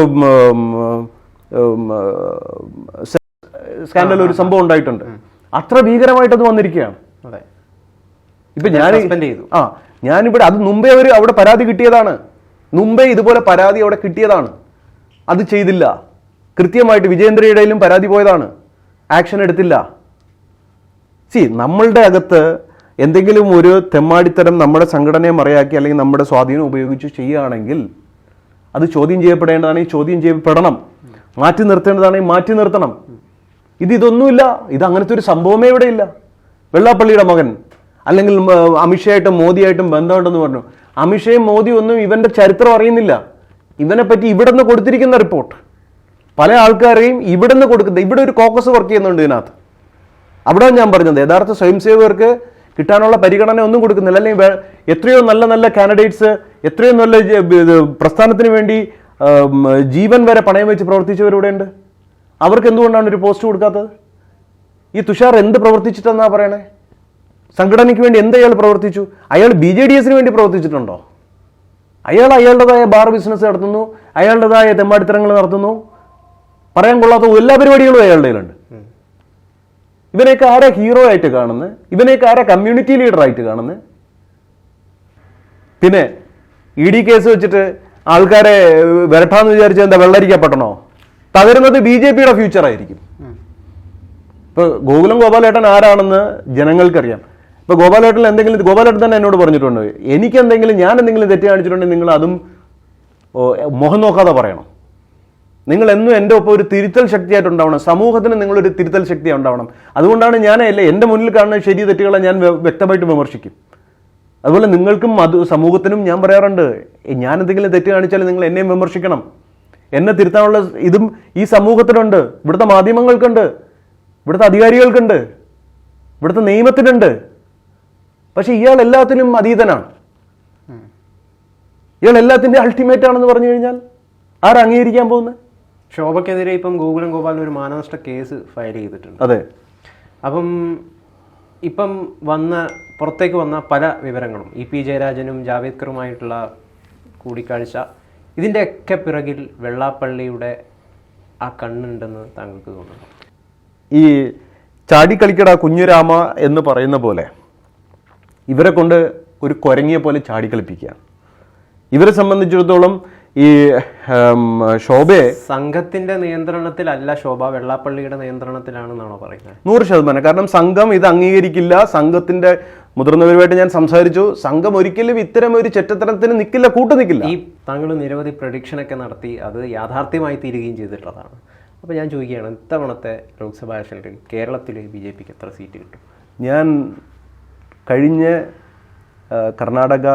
സ്കാൻഡൽ ഒരു സംഭവം ഉണ്ടായിട്ടുണ്ട്. അത്ര ഭീകരമായിട്ട് അത് വന്നിരിക്കുകയാണ്. അതെ. ഇപ്പൊ ഞാൻ ആ ഞാനിവിടെ അത് മുമ്പേ അവർ അവിടെ പരാതി കിട്ടിയതാണ്. മുമ്പേ ഇതുപോലെ പരാതി അവിടെ കിട്ടിയതാണ്. അത് ചെയ്തില്ല. കൃത്യമായിട്ട് വിജയേന്ദ്രയുടെയിലും പരാതി പോയതാണ്. ആക്ഷൻ എടുത്തില്ല. സി നമ്മളുടെ അകത്ത് എന്തെങ്കിലും ഒരു തെമ്മാടിത്തരം നമ്മുടെ സംഘടനയെ മറയാക്കി അല്ലെങ്കിൽ നമ്മുടെ സ്വാധീനം ഉപയോഗിച്ച് ചെയ്യുകയാണെങ്കിൽ അത് ചോദ്യം ചെയ്യപ്പെടേണ്ടതാണെങ്കിൽ ചോദ്യം ചെയ്യപ്പെടണം. മാറ്റി നിർത്തേണ്ടതാണെങ്കിൽ മാറ്റി നിർത്തണം. ഇത് ഇതൊന്നുമില്ല. ഇത് അങ്ങനത്തെ ഒരു സംഭവമേ ഇവിടെ ഇല്ല. വെള്ളാപ്പള്ളിയുടെ മകൻ അല്ലെങ്കിൽ അമിഷയായിട്ടും മോദിയായിട്ടും ബന്ധമുണ്ടെന്ന് പറഞ്ഞു. അമിഷയും മോദിയും ഒന്നും ഇവന്റെ ചരിത്രം അറിയുന്നില്ല. ഇവനെ പറ്റി ഇവിടെ നിന്ന് കൊടുത്തിരിക്കുന്ന റിപ്പോർട്ട് പല ആൾക്കാരെയും ഇവിടെ നിന്ന് കൊടുക്കുന്നത് ഇവിടെ ഒരു കോക്കസ് വർക്ക് ചെയ്യുന്നുണ്ട് ഇതിനകത്ത്. അവിടെ ഞാൻ പറഞ്ഞത്. യഥാർത്ഥ സ്വയംസേവകർക്ക് കിട്ടാനുള്ള പരിഗണന ഒന്നും കൊടുക്കുന്നില്ല. അല്ലെങ്കിൽ എത്രയോ നല്ല നല്ല കാൻഡിഡേറ്റ്സ് എത്രയോ നല്ല പ്രസ്ഥാനത്തിന് വേണ്ടി ജീവൻ വരെ പണയം വെച്ച് പ്രവർത്തിച്ചവരിവിടെയുണ്ട് അവർക്ക് എന്തുകൊണ്ടാണ് ഒരു പോസ്റ്റ് കൊടുക്കാത്തത്? ഈ തുഷാർ എന്ത് പ്രവർത്തിച്ചിട്ടെന്നാ പറയണേ? സംഘടനയ്ക്ക് വേണ്ടി എന്ത് അയാൾ പ്രവർത്തിച്ചു? അയാൾ ബി ജെ ഡി എസിന് വേണ്ടി പ്രവർത്തിച്ചിട്ടുണ്ടോ? അയാൾ അയാളുടേതായ ബാർ ബിസിനസ് നടത്തുന്നു അയാളുടേതായ തെമ്മാടിത്തരങ്ങൾ നടത്തുന്നു. പറയാൻ കൊള്ളാത്ത എല്ലാ പരിപാടികളും അയാളുടെ കയ്യിലുണ്ട്. ഇവനെയൊക്കെ ആരാ ഹീറോ ആയിട്ട് കാണുന്നത്? ഇവനെയൊക്കെ ആരാ കമ്മ്യൂണിറ്റി ലീഡർ ആയിട്ട് കാണുന്നത്? പിന്നെ ഇ ഡി കേസ് വെച്ചിട്ട് ആൾക്കാരെ വരട്ടാന്ന് വിചാരിച്ച എന്താ വെള്ളരിക്കപ്പെട്ടണോ? തകരുന്നത് ബി ജെ പിയുടെ ഫ്യൂച്ചർ ആയിരിക്കും. ഇപ്പൊ ഗോകുലം ഗോപാലേട്ടൻ ആരാണെന്ന് ജനങ്ങൾക്കറിയാം. ഇപ്പൊ ഗോപാലേട്ടൻ എന്തെങ്കിലും ഗോപാലേട്ടൻ തന്നെ എന്നോട് പറഞ്ഞിട്ടുണ്ട്. എനിക്ക് എന്തെങ്കിലും ഞാൻ എന്തെങ്കിലും തെറ്റ് കാണിച്ചിട്ടുണ്ടെങ്കിൽ നിങ്ങൾ അതും മുഖം നോക്കാതെ പറയണം. നിങ്ങൾ എന്നും എന്റെ ഒപ്പം ഒരു തിരുത്തൽ ശക്തിയായിട്ട് ഉണ്ടാവണം. സമൂഹത്തിന് നിങ്ങളൊരു തിരുത്തൽ ശക്തി ഉണ്ടാവണം. അതുകൊണ്ടാണ് ഞാൻ അല്ലേ എന്റെ മുന്നിൽ കാണുന്ന ശരി തെറ്റുകളെ ഞാൻ വ്യക്തമായിട്ട് വിമർശിക്കും. അതുപോലെ നിങ്ങൾക്കും അത് സമൂഹത്തിനും ഞാൻ പറയാറുണ്ട്. ഞാൻ എന്തെങ്കിലും തെറ്റ് കാണിച്ചാൽ നിങ്ങൾ എന്നെയും വിമർശിക്കണം. എന്നെ തിരുത്താനുള്ള ഇതും ഈ സമൂഹത്തിനുണ്ട്. ഇവിടുത്തെ മാധ്യമങ്ങൾക്കുണ്ട്. ഇവിടുത്തെ അധികാരികൾക്കുണ്ട്. ഇവിടുത്തെ നിയമത്തിനുണ്ട്. പക്ഷെ ഇയാൾ എല്ലാത്തിനും അതീതനാണ്. ഇയാൾ എല്ലാത്തിന്റെ അൾട്ടിമേറ്റ് ആണെന്ന് പറഞ്ഞു കഴിഞ്ഞാൽ ആര് അംഗീകരിക്കാൻ പോകുന്നത്? ശോഭക്കെതിരെ ഇപ്പം ഗോകുലം ഗോപാലൻ ഒരു മാനനഷ്ട കേസ് ഫയൽ ചെയ്തിട്ടുണ്ട്. അതെ. അപ്പം ഇപ്പം വന്ന പുറത്തേക്ക് വന്ന പല വിവരങ്ങളും ഇ പി ജയരാജനും ജാവേദ്കറുമായിട്ടുള്ള കൂടിക്കാഴ്ച ഇതിന്റെയൊക്കെ പിറകിൽ വെള്ളാപ്പള്ളിയുടെ ആ കണ്ണുണ്ടെന്ന് താങ്കൾക്ക് തോന്നുന്നു. ഈ ചാടിക്കളിക്കട കുഞ്ഞുരാമ എന്ന് പറയുന്ന പോലെ ഇവരെ കൊണ്ട് ഒരു കുരങ്ങിയെ പോലെ ചാടിക്കളിപ്പിക്കുകയാണ് ഇവരെ സംബന്ധിച്ചിടത്തോളം ഈ ശോഭയെ സംഘത്തിന്റെ നിയന്ത്രണത്തിലല്ല ശോഭ വെള്ളാപ്പള്ളിയുടെ നിയന്ത്രണത്തിലാണെന്നാണോ പറയുന്നത്? നൂറ് ശതമാനം. കാരണം സംഘം ഇത് അംഗീകരിക്കില്ല. സംഘത്തിന്റെ മുതിർന്നവരുമായിട്ട് ഞാൻ സംസാരിച്ചു. സംഘം ഒരിക്കലും ഇത്തരം ഒരു ചെറ്റത്തരത്തിന് നിൽക്കില്ല കൂട്ടു നിൽക്കില്ല ഈ താങ്കൾ നിരവധി പ്രഡിക്ഷനൊക്കെ നടത്തി അത് യാഥാർത്ഥ്യമായി തീരുകയും ചെയ്തിട്ടുള്ളതാണ്. അപ്പോൾ ഞാൻ ചോദിക്കുകയാണ് ഇത്തവണത്തെ ലോക്സഭാ ഇലക്ഷനിൽ കേരളത്തിൽ ബി ജെ പിക്ക് എത്ര സീറ്റ് കിട്ടും? ഞാൻ കഴിഞ്ഞ കർണാടക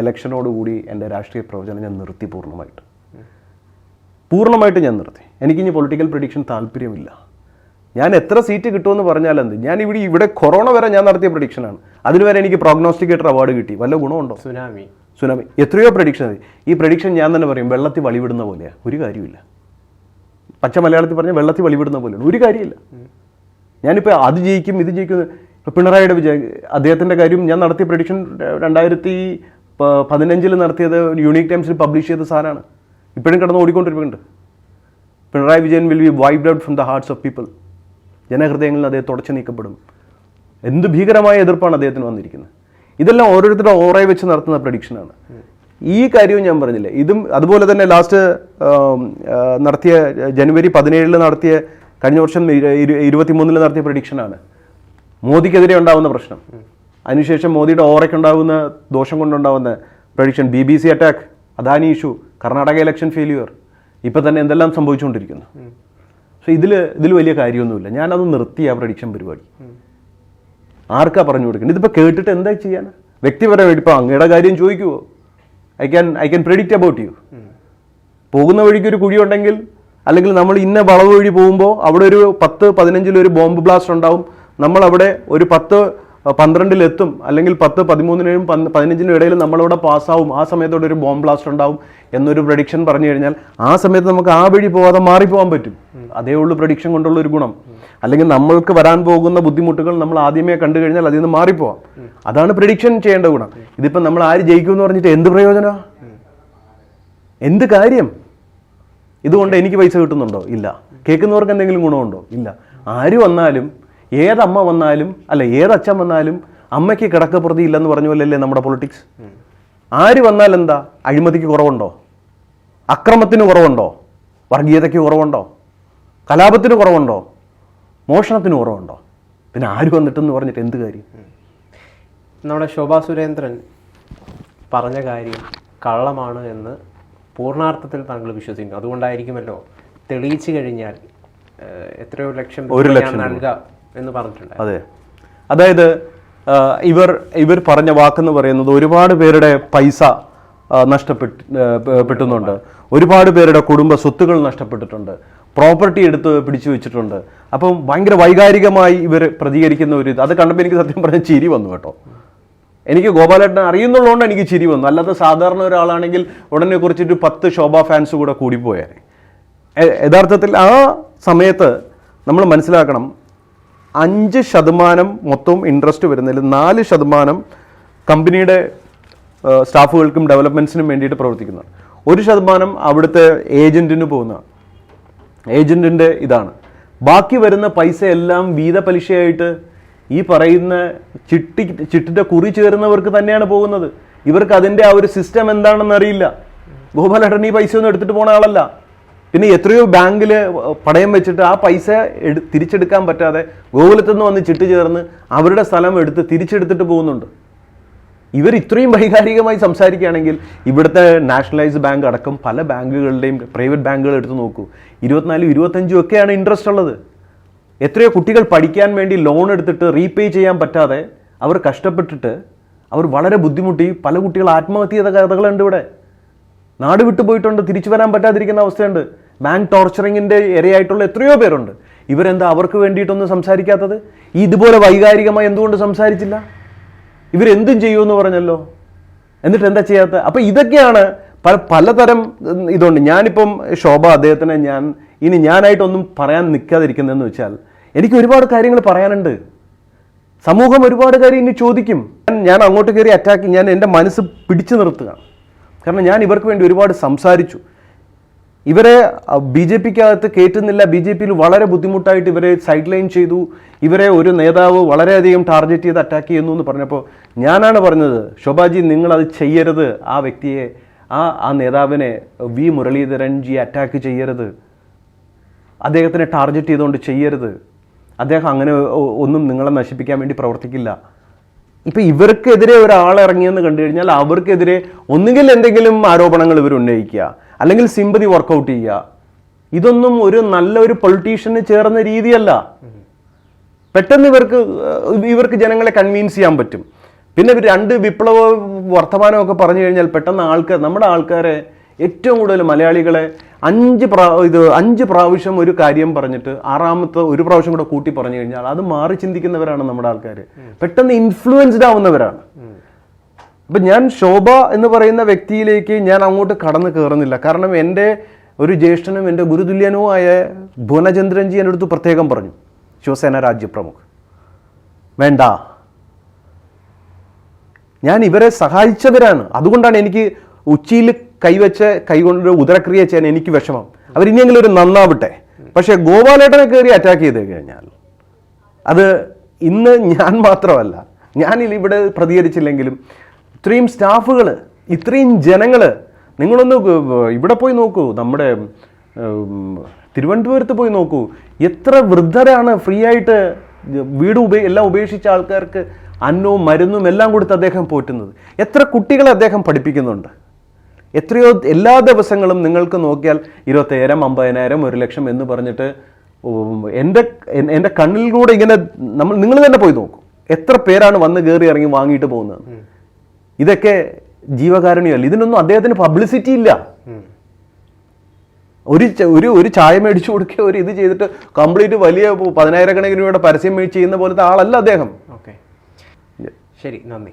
ഇലക്ഷനോടുകൂടി എന്റെ രാഷ്ട്രീയ പ്രവചനം ഞാൻ നിർത്തി പൂർണമായിട്ട്. പൂർണമായിട്ട് ഞാൻ നിർത്തി. എനിക്കിനി പൊളിറ്റിക്കൽ പ്രഡിക്ഷൻ താല്പര്യമില്ല. ഞാൻ എത്ര സീറ്റ് കിട്ടുമെന്ന് പറഞ്ഞാൽ എന്ത്? ഞാൻ ഇവിടെ ഇവിടെ കൊറോണ വരെ ഞാൻ നടത്തിയ പ്രഡിക്ഷനാണ്. അതിന് വരെ എനിക്ക് പ്രോഗ്നോസ്റ്റിക്കേറ്റർ അവാർഡ് കിട്ടി. വല്ല ഗുണമുണ്ടോ? സുനാമി. സുനാമി. എത്രയോ പ്രഡിക്ഷൻ ഈ പ്രഡിക്ഷൻ ഞാൻ തന്നെ പറയും വെള്ളത്തിൽ വളിവിടുന്ന പോലെയാണ് ഒരു കാര്യമില്ല പച്ച മലയാളത്തിൽ പറഞ്ഞാൽ വെള്ളത്തിൽ വളിവിടുന്ന പോലെയാണ്. ഒരു കാര്യമില്ല ഞാനിപ്പോൾ അത് ജയിക്കും ഇത് ജയിക്കും പിണറായിയുടെ വിജയ അദ്ദേഹത്തിന്റെ കാര്യം ഞാൻ നടത്തിയ പ്രഡിക്ഷൻ രണ്ടായിരത്തി പതിനഞ്ചിൽ നടത്തിയത് യൂണിക് ടൈംസിൽ പബ്ലിഷ് ചെയ്ത സാധനമാണ്. ഇപ്പോഴും കിടന്ന് ഓടിക്കൊണ്ടിരിക്കുന്നുണ്ട് Pinarayi Vijayan will be wiped out from the hearts of people ജനഹൃദയങ്ങളിൽ അദ്ദേഹം തുടച്ചു നീക്കപ്പെടും. എന്ത് ഭീകരമായ എതിർപ്പാണ് അദ്ദേഹത്തിന് വന്നിരിക്കുന്നത്. ഇതെല്ലാം ഓരോരുത്തരുടെ ഓറെ വെച്ച് നടത്തുന്ന പ്രഡിക്ഷനാണ് ഈ കാര്യവും ഞാൻ പറഞ്ഞില്ലേ ഇതും അതുപോലെ തന്നെ ലാസ്റ്റ് നടത്തിയ ജനുവരി പതിനേഴിൽ നടത്തിയ കഴിഞ്ഞ വർഷം ഇരുപത്തിമൂന്നിൽ നടത്തിയ പ്രഡിക്ഷനാണ് മോദിക്കെതിരെ ഉണ്ടാവുന്ന പ്രശ്നം. അതിനുശേഷം മോദിയുടെ ഓറയ്ക്കുണ്ടാവുന്ന ദോഷം കൊണ്ടുണ്ടാവുന്ന prediction B B C attack Adani issue Karnataka election failure ഇപ്പം തന്നെ എന്തെല്ലാം സംഭവിച്ചുകൊണ്ടിരിക്കുന്നു. സോ ഇതിൽ ഇതിൽ വലിയ കാര്യമൊന്നുമില്ല. ഞാനത് നിർത്തി ആ പ്രഡിക്ഷൻ പരിപാടി. ആർക്കാ പറഞ്ഞു കൊടുക്കുന്നത് ഇതിപ്പോൾ കേട്ടിട്ട് എന്താ ചെയ്യാൻ വ്യക്തിപരമായിട്ട് ഇപ്പോൾ അങ്ങയുടെ കാര്യം ചോദിക്കുമോ I can I can predict about you പോകുന്ന വഴിക്ക് ഒരു കുഴി ഉണ്ടെങ്കിൽ അല്ലെങ്കിൽ നമ്മൾ ഇന്ന വളവ് വഴി പോകുമ്പോൾ അവിടെ ഒരു പത്ത് പതിനഞ്ചിലൊരു ബോംബ് ബ്ലാസ്റ്റ് ഉണ്ടാവും. നമ്മൾ അവിടെ ഒരു പത്ത് പന്ത്രണ്ടിലെത്തും അല്ലെങ്കിൽ പത്ത് പതിമൂന്നിനും പതിനഞ്ചിനും ഇടയിൽ നമ്മളവിടെ പാസ്സാവും. ആ സമയത്തോടെ ഒരു ബോംബ് ബ്ലാസ്റ്റ് ഉണ്ടാവും എന്നൊരു പ്രഡിക്ഷൻ പറഞ്ഞു കഴിഞ്ഞാൽ ആ സമയത്ത് നമുക്ക് ആ വഴി പോവാതെ മാറിപ്പോകാൻ പറ്റും. അതേ ഉള്ളൂ പ്രഡിക്ഷൻ കൊണ്ടുള്ള ഒരു ഗുണം. അല്ലെങ്കിൽ നമ്മൾക്ക് വരാൻ പോകുന്ന ബുദ്ധിമുട്ടുകൾ നമ്മൾ ആദ്യമേ കണ്ടു കഴിഞ്ഞാൽ അതിൽ നിന്ന് മാറിപ്പോവാം. അതാണ് പ്രഡിക്ഷൻ ചെയ്യേണ്ട ഗുണം. ഇതിപ്പം നമ്മൾ ആര് ജയിക്കും എന്ന് പറഞ്ഞിട്ട് എന്ത് പ്രയോജന എന്ത് കാര്യം? ഇതുകൊണ്ട് എനിക്ക് പൈസ കിട്ടുന്നുണ്ടോ? ഇല്ല. കേൾക്കുന്നവർക്ക് എന്തെങ്കിലും ഗുണമുണ്ടോ? ഇല്ല. ആര് വന്നാലും ഏതമ്മ വന്നാലും അല്ല ഏതച്ഛൻ വന്നാലും അമ്മയ്ക്ക് കിടക്കപ്രതി ഇല്ലെന്ന് പറഞ്ഞ പോലെയല്ലേ നമ്മുടെ പൊളിറ്റിക്സ് ആര് വന്നാൽ എന്താ? അഴിമതിക്ക് കുറവുണ്ടോ? അക്രമത്തിന് കുറവുണ്ടോ? വർഗീയതയ്ക്ക് കുറവുണ്ടോ? കലാപത്തിന് കുറവുണ്ടോ? മോഷണത്തിന് കുറവുണ്ടോ? പിന്നെ ആര് വന്നിട്ടെന്ന് പറഞ്ഞിട്ട് എന്ത് കാര്യം? നമ്മുടെ ശോഭാ സുരേന്ദ്രൻ പറഞ്ഞ കാര്യം കള്ളമാണ് എന്ന് പൂർണാർത്ഥത്തിൽ താങ്കൾ വിശ്വസിക്കുന്നു. അതുകൊണ്ടായിരിക്കുമല്ലോ തെളിയിച്ചു കഴിഞ്ഞാൽ എത്രയോ ലക്ഷം. നൽകാം. എന്ന് പറഞ്ഞിട്ടുണ്ട് അതെ. അതായത് ഇവർ ഇവർ പറഞ്ഞ വാക്കെന്ന് പറയുന്നത് ഒരുപാട് പേരുടെ പൈസ നഷ്ടപ്പെട്ട് പെട്ടുന്നുണ്ട്. ഒരുപാട് പേരുടെ കുടുംബ സ്വത്തുകൾ നഷ്ടപ്പെട്ടിട്ടുണ്ട്. പ്രോപ്പർട്ടി എടുത്ത് പിടിച്ചു വെച്ചിട്ടുണ്ട്. അപ്പം ഭയങ്കര വൈകാരികമായി ഇവർ പ്രതികരിക്കുന്ന ഒരു ഇത്. അത് കണ്ടപ്പോൾ എനിക്ക് സത്യം പറഞ്ഞ ചിരി വന്നു കേട്ടോ. എനിക്ക് ഗോപാലേട്ടനെ അറിയുന്നുള്ളതുകൊണ്ട് എനിക്ക് ചിരി വന്നു. അല്ലാതെ സാധാരണ ഒരാളാണെങ്കിൽ ഉടനെ കുറിച്ചിട്ട് പത്ത് ശോഭ ഫാൻസ് കൂടെ കൂടിപ്പോയാൽ യഥാർത്ഥത്തിൽ ആ സമയത്ത് നമ്മൾ മനസ്സിലാക്കണം അഞ്ച് ശതമാനം മൊത്തം ഇൻട്രസ്റ്റ് വരുന്നതിൽ നാല് ശതമാനം കമ്പനിയുടെ സ്റ്റാഫുകൾക്കും ഡെവലപ്മെന്റ്സിനും വേണ്ടിയിട്ട് പ്രവർത്തിക്കുന്നതാണ്. ഒരു ശതമാനം അവിടുത്തെ ഏജന്റിന് പോകുന്നതാണ് ഏജന്റിന്റെ ഇതാണ്. ബാക്കി വരുന്ന പൈസ എല്ലാം വീത പലിശയായിട്ട് ഈ പറയുന്ന ചിട്ടി ചിട്ടിന്റെ കുറി ചേരുന്നവർക്ക് തന്നെയാണ് പോകുന്നത്. ഇവർക്ക് അതിന്റെ ആ ഒരു സിസ്റ്റം എന്താണെന്ന് അറിയില്ല. ഗോപാലേട്ടൻ ഈ പൈസ ഒന്നും എടുത്തിട്ട് പോണ ആളല്ല. പിന്നെ എത്രയോ ബാങ്കിൽ പണയം വെച്ചിട്ട് ആ പൈസ എടു തിരിച്ചെടുക്കാൻ പറ്റാതെ ഗോകുലത്തു നിന്ന് വന്ന് ചിട്ട് ചേർന്ന് അവരുടെ സ്ഥലം എടുത്ത് തിരിച്ചെടുത്തിട്ട് പോകുന്നുണ്ട്. ഇവർ ഇത്രയും വൈകാരികമായി സംസാരിക്കുകയാണെങ്കിൽ ഇവിടുത്തെ നാഷണലൈസ്ഡ് ബാങ്ക് അടക്കം പല ബാങ്കുകളുടെയും പ്രൈവറ്റ് ബാങ്കുകൾ എടുത്ത് നോക്കൂ. ഇരുപത്തിനാലും ഇരുപത്തഞ്ചും ഒക്കെയാണ് ഇൻട്രസ്റ്റ് ഉള്ളത്. എത്രയോ കുട്ടികൾ പഠിക്കാൻ വേണ്ടി ലോൺ എടുത്തിട്ട് റീപേ ചെയ്യാൻ പറ്റാതെ അവർ കഷ്ടപ്പെട്ടിട്ട് അവർ വളരെ ബുദ്ധിമുട്ടി പല കുട്ടികൾ ആത്മഹത്യ കഥകളുണ്ട് ഇവിടെ. നാട് വിട്ടു പോയിട്ടുണ്ട് തിരിച്ചു വരാൻ പറ്റാതിരിക്കുന്ന അവസ്ഥയുണ്ട്. മാൻ ടോർച്ചറിങ്ങിന്റെ ഇരയായിട്ടുള്ള എത്രയോ പേരുണ്ട്. ഇവരെന്താ അവർക്ക് വേണ്ടിയിട്ടൊന്നും സംസാരിക്കാത്തത്? ഈ ഇതുപോലെ വൈകാരികമായി എന്തുകൊണ്ട് സംസാരിച്ചില്ല? ഇവരെന്തും ചെയ്യുമെന്ന് പറഞ്ഞല്ലോ. എന്നിട്ട് എന്താ ചെയ്യാത്ത അപ്പം ഇതൊക്കെയാണ് പല പലതരം ഇതുണ്ട്. ഞാനിപ്പം ശോഭ അദ്ദേഹത്തിനെ ഞാൻ ഇനി ഞാനായിട്ടൊന്നും പറയാൻ നിൽക്കാതിരിക്കുന്നതെന്ന് വെച്ചാൽ എനിക്ക് ഒരുപാട് കാര്യങ്ങൾ പറയാനുണ്ട്. സമൂഹം ഒരുപാട് കാര്യം ഇനി ചോദിക്കും. ഞാൻ അങ്ങോട്ട് കയറി അറ്റാക്ക് ഞാൻ എന്റെ മനസ്സ് പിടിച്ചു നിർത്തുക. കാരണം ഞാൻ ഇവർക്ക് വേണ്ടി ഒരുപാട് സംസാരിച്ചു. ഇവരെ ബി ജെ പിക്കകത്ത് കയറ്റുന്നില്ല ബി ജെ പിയിൽ വളരെ ബുദ്ധിമുട്ടായിട്ട് ഇവരെ സൈഡ് ലൈൻ ചെയ്തു. ഇവരെ ഒരു നേതാവ് വളരെയധികം ടാർഗറ്റ് ചെയ്ത് അറ്റാക്ക് ചെയ്യുന്നു എന്ന് പറഞ്ഞപ്പോൾ ഞാനാണ് പറഞ്ഞത് ശോഭാജി നിങ്ങളത് ചെയ്യരുത്. ആ വ്യക്തിയെ ആ ആ നേതാവിനെ വി മുരളീധരൻജി അറ്റാക്ക് ചെയ്യരുത്. അദ്ദേഹത്തിനെ ടാർഗറ്റ് ചെയ്തുകൊണ്ട് ചെയ്യരുത്. അദ്ദേഹം അങ്ങനെ ഒന്നും നിങ്ങളെ നശിപ്പിക്കാൻ വേണ്ടി പ്രവർത്തിക്കില്ല. ഇപ്പൊ ഇവർക്കെതിരെ ഒരാൾ ഇറങ്ങിയെന്ന് കണ്ടു കഴിഞ്ഞാൽ അവർക്കെതിരെ ഒന്നുകിൽ എന്തെങ്കിലും ആരോപണങ്ങൾ ഇവർ ഉന്നയിക്കുക അല്ലെങ്കിൽ സിമ്പതി വർക്കൗട്ട് ചെയ്യുക. ഇതൊന്നും ഒരു നല്ല ഒരു പൊളിറ്റീഷ്യന് ചേർന്ന രീതിയല്ല. പെട്ടെന്ന് ഇവർക്ക് ഇവർക്ക് ജനങ്ങളെ കൺവീൻസ് ചെയ്യാൻ പറ്റും. പിന്നെ രണ്ട് വിപ്ലവ വർത്തമാനമൊക്കെ പറഞ്ഞു കഴിഞ്ഞാൽ പെട്ടെന്ന് ആൾക്കാർ നമ്മുടെ ആൾക്കാരെ ഏറ്റവും കൂടുതൽ മലയാളികളെ അഞ്ച് പ്രാ ഇത് അഞ്ച് പ്രാവശ്യം ഒരു കാര്യം പറഞ്ഞിട്ട് ആറാമത്തെ ഒരു പ്രാവശ്യം കൂടെ കൂട്ടി പറഞ്ഞു കഴിഞ്ഞാൽ അത് മാറി ചിന്തിക്കുന്നവരാണ് നമ്മുടെ ആൾക്കാർ പെട്ടെന്ന് ഇൻഫ്ലുവൻസ്ഡ് ആവുന്നവരാണ്. അപ്പം ഞാൻ ശോഭ എന്ന് പറയുന്ന വ്യക്തിയിലേക്ക് ഞാൻ അങ്ങോട്ട് കടന്നു കയറുന്നില്ല കാരണം എന്റെ ഒരു ജ്യേഷ്ഠനും എന്റെ ഗുരുതുല്യനുമായ ഭുവനചന്ദ്രൻജി എന്റെ അടുത്ത് പ്രത്യേകം പറഞ്ഞു. ശിവസേന രാജ്യപ്രമുഖ്. വേണ്ട. ഞാൻ ഇവരെ സഹായിച്ചവരാണ്. അതുകൊണ്ടാണ് എനിക്ക് ഉച്ചിയിൽ കൈവച്ച് കൈകൊണ്ട് ഉദരക്രിയ ചെയ്യാൻ എനിക്ക് വിഷമം. അവരിനിയെങ്കിലും ഒരു നന്നാവട്ടെ. പക്ഷേ ഗോപാലേട്ടനെ കയറി അറ്റാക്ക് ചെയ്ത് കഴിഞ്ഞാൽ അത് ഇന്ന് ഞാൻ മാത്രമല്ല ഞാൻ ഇവിടെ പ്രതികരിച്ചില്ലെങ്കിലും ഇത്രയും സ്റ്റാഫുകൾ ഇത്രയും ജനങ്ങൾ നിങ്ങളൊന്ന് ഇവിടെ പോയി നോക്കൂ. നമ്മുടെ തിരുവനന്തപുരത്ത് പോയി നോക്കൂ. എത്ര വൃദ്ധരാണ് ഫ്രീ ആയിട്ട് വീട് ഉപേ എല്ലാം ഉപേക്ഷിച്ച ആൾക്കാർക്ക് അന്നവും മരുന്നും എല്ലാം കൊടുത്ത് അദ്ദേഹം പോറ്റുന്നത്. എത്ര കുട്ടികളെ അദ്ദേഹം പഠിപ്പിക്കുന്നുണ്ട്. എത്രയോ എല്ലാ ദിവസങ്ങളും നിങ്ങൾക്ക് നോക്കിയാൽ ഇരുപത്തയ്യായിരം അമ്പതിനായിരം ഒരു ലക്ഷം എന്ന് പറഞ്ഞിട്ട് എന്റെ എന്റെ കണ്ണിൽ കൂടെ ഇങ്ങനെ നമ്മൾ നിങ്ങൾ തന്നെ പോയി നോക്കും. എത്ര പേരാണ് വന്ന് കയറി ഇറങ്ങി വാങ്ങിയിട്ട് പോകുന്നത്? ഇതൊക്കെ ജീവകാരുണ്യമല്ല. ഇതിനൊന്നും അദ്ദേഹത്തിന് പബ്ലിസിറ്റി ഇല്ല. ഒരു ഒരു ഒരു ചായ മേടിച്ചു കൊടുക്കുക ഒരു ഇത് ചെയ്തിട്ട് കംപ്ലീറ്റ് വലിയ പതിനായിരക്കണക്കിന് രൂപയുടെ പരസ്യം ചെയ്യുന്ന പോലത്തെ ആളല്ല അദ്ദേഹം. ഓക്കെ. ശരി നന്ദി.